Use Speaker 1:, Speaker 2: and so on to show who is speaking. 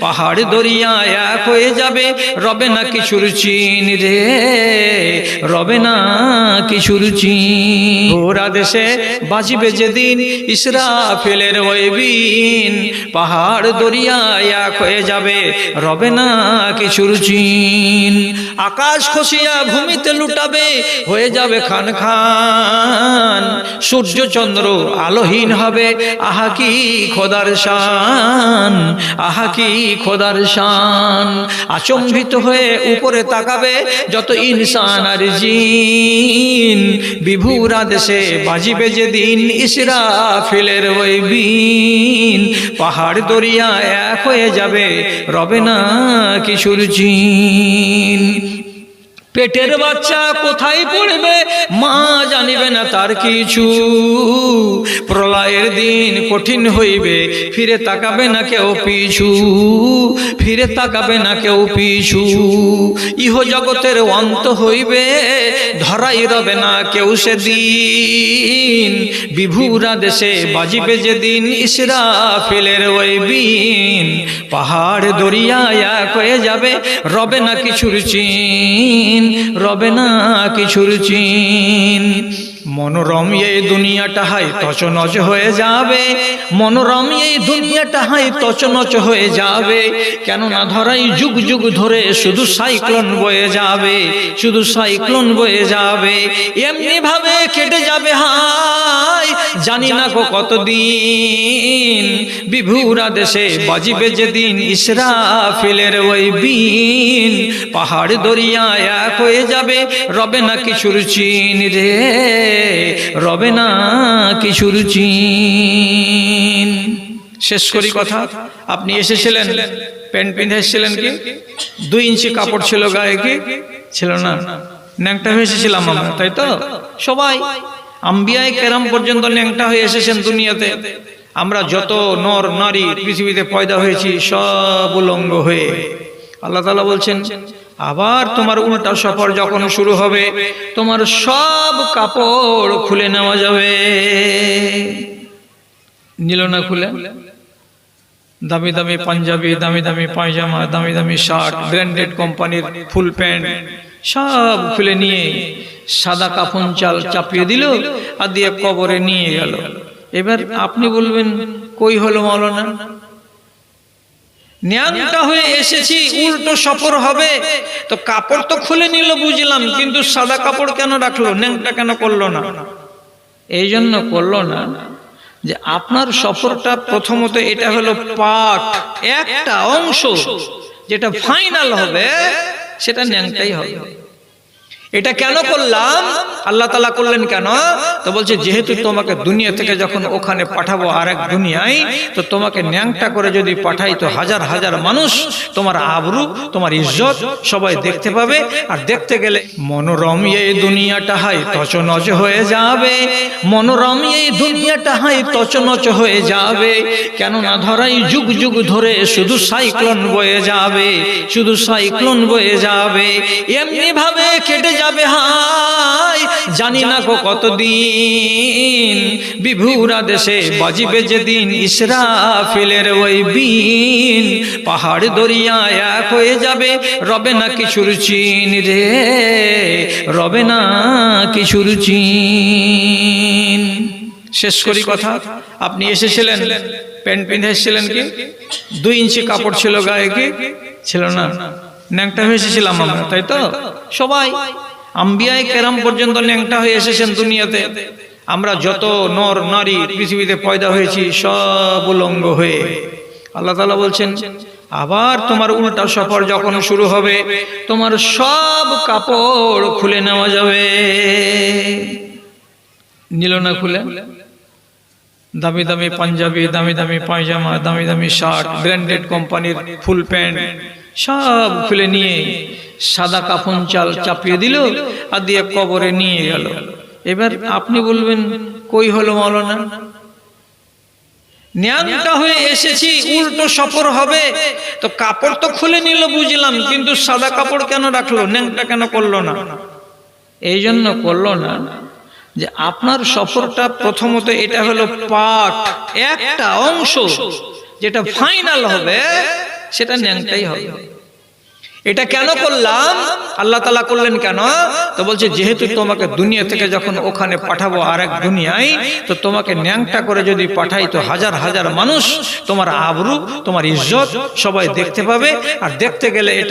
Speaker 1: পাহাড় দরিয়া এক হয়ে যাবে। রবে না কিশোর চিন রে, রবে না কিশোর চিন। ওরা দেশে বাজিবে যেদিন ইসরাফেলের ওই বিন পাহাড় দরিয়া এক হয়ে যাবে। রবে না কিশোর চিন। আকাশ খসিয়া ভূমিতে লুটাবে, হয়ে যাবে খান খান। সূর্য চন্দ্র আলোহীন হবে, আহা কি খোদার শান, আহা কি খোদার শান। আচম্বিত হয়ে উপরে তাকাবে, যত ইনসান আর জিন। বিভুরা দেশে বাজিবে যেদিন ইসরাফিলের ওই বিন পাহাড় দরিয়া এক হয়ে যাবে, রবে না কিশোর জিন। পেটের বাচ্চা কোথায় পড়বে মা জানিবে না তার কিছু। প্রলয়ের দিন কঠিন হইবে, ফিরে তাকাবে না কেউ পিছু। ফিরে তাকাবে না কেউ পিছু। ইহ জগতের অন্ত হইবে, ধরাই রবে না কেউ সেদিন। বিভুরা দেশে বাজিবে যেদিন ইসরাফিলের ওই বিন। পাহাড় দরিয়া এক হয়ে যাবে, রবে না কিছুর চিন, রবে না কিছুর চিন। মনোরম এই দুনিয়াটা হাই তচনচ হয়ে যাবে। মনোরম এই দুনিয়াটা হাই তচনচ হয়ে যাবে। কেননা ধরাই যুগ যুগ ধরে শুধু সাইক্লোন বয়ে যাবে, শুধু সাইক্লোন বয়ে যাবে। এমনি ভাবে কেটে যাবে হাই জানি না গো কতদিন। বিভুরা দেশে বাজিবে যেদিন ইসরাফিলের ওই বিন। পাহাড় দরিয়া এক হয়ে যাবে, রবে না কিছুর চিন রে। রবে না কিছুর চিন। শেষ করি কথা। আপনি এসেছিলেন? প্যান্ট পিন্ধে এসেছিলেন কি? দুই ইঞ্চি কাপড় ছিল গায়ে কি? ছিল না। ন্যাংটা হয়ে এসেছিলাম আমরা, তাই তো? সবাই। আম্বিয়ায় কেরাম পর্যন্ত ন্যাংটা হয়ে এসেছেন দুনিয়াতে। আমরা যত নর, নারী পৃথিবীতে পয়দা হয়েছি, সব উলঙ্গ হয়ে। আল্লাহ তালা বলছেন, আবার তোমার উল্টা সফর যখন শুরু হবে, তোমার সব কাপড় খুলে নেওয়া যাবে। নিল না খুলে? দামি দামি পাঞ্জাবি, দামি দামি পায়জামা, দামি দামি শার্ট, ব্র্যান্ডেড কোম্পানির ফুল প্যান্ট সব খুলে নিয়ে সাদা কাফন চাল চাপিয়ে দিল আর দিয়ে কবরে নিয়ে গেল। এবার আপনি বলবেন, কই হলো মৌলানা ন্যাংটা হয়ে এসেছি, উল্টো সফর হবে। তো কাপড় তো খুলে নিল, বুঝলাম, কিন্তু সাদা কাপড় কেন রাখল? ন্যাংটা কেন করল না? এই জন্য করল না যে আপনার সফরটা প্রথমত এটা হলো পার্ট একটা অংশ, যেটা ফাইনাল হবে সেটা ন্যাংটাই হবে। এটা কেন করলাম? আল্লাহ তালা করলেন কেন? তো বলছে যেহেতু তোমাকে দুনিয়া থেকে যখন ওখানে পাঠাবো আর এক দুনিয়ায় তো তোমাকে ন্যাংটা করে যদি পাঠাই তো হাজার হাজার মানুষ তোমার আবরু তোমার ইজ্জত সবাই দেখতে পাবে। আর দেখতে গেলে মনোরম এই দুনিয়াটা হাই তচনচ হয়ে যাবে। মনোরম এই দুনিয়াটা হাই তচনচ হয়ে যাবে। কেননা ধরাই যুগ যুগ ধরে শুধু সাইক্লোন বয়ে যাবে। শুধু সাইক্লোন বয়ে যাবে। এমনি ভাবে কেটে যাবে হাই জানি না গো কতদিন। বিভুরা দেশে বাজিবে যেদিন ইসরাফিলের ওই বিন। পাহাড় দরিয়া এক হয়ে যাবে রবে না কিছুর চিন রে। রবে না কিছুর চিন। শেষ করি কথা। আপনি এসেছিলেন? প্যান্ট পিন্ধে এসেছিলেন কি? দুই ইঞ্চি কাপড় ছিল গায়ে কি? ছিল না। ন্যাংটা হয়ে এসেছিলাম আমরা তাই তো? সবাই। আম্বিয়ায় কেরাম পর্যন্ত ন্যাংটা হয়ে এসেছেন দুনিয়াতে। আমরা যত নর, নারী পৃথিবীতে পয়দা হয়েছি, সব উলঙ্গ হয়ে। আল্লাহ তালা বলছেন, আবার তোমার উল্টা সফর যখন শুরু হবে, তোমার সব কাপড় খুলে নেওয়া যাবে। নিল না খুলে? দামি দামি পাঞ্জাবি, দামি দামি পায়জামা, দামি দামি শার্ট, ব্র্যান্ডেড কোম্পানির ফুল প্যান্ট সব খুলে নিয়ে সাদা কাফন চাল চাপিয়ে দিল আর দিয়ে কবরে নিয়ে গেল। এবার আপনি বলবেন, কই হলো মৌলানা? ন্যাংটা হয়ে এসেছি, উল্টো সফর হবে। তো কাপড় তো খুলে নিল, বুঝলাম, কিন্তু সাদা কাপড় কেন রাখল? ন্যাংটা কেন করল না? এই জন্য করল না যে আপনার সফরটা প্রথমত এটা হলো পার্ট একটা অংশ, যেটা ফাইনাল হবে সেটা ন্যাংটাই হবে। এটা কেন করলাম? আল্লাহ তালা করলেন কেন? তো বলছে যেহেতু তোমাকে দুনিয়া থেকে যখন ওখানে পাঠাবো আর এক দুনিয়ায় তো তোমাকে ন্যাংটা করে যদি পাঠাই তো হাজার হাজার মানুষ তোমার আবরু তোমার ইজ্জত সবাই দেখতে পাবে আর দেখতে গেলে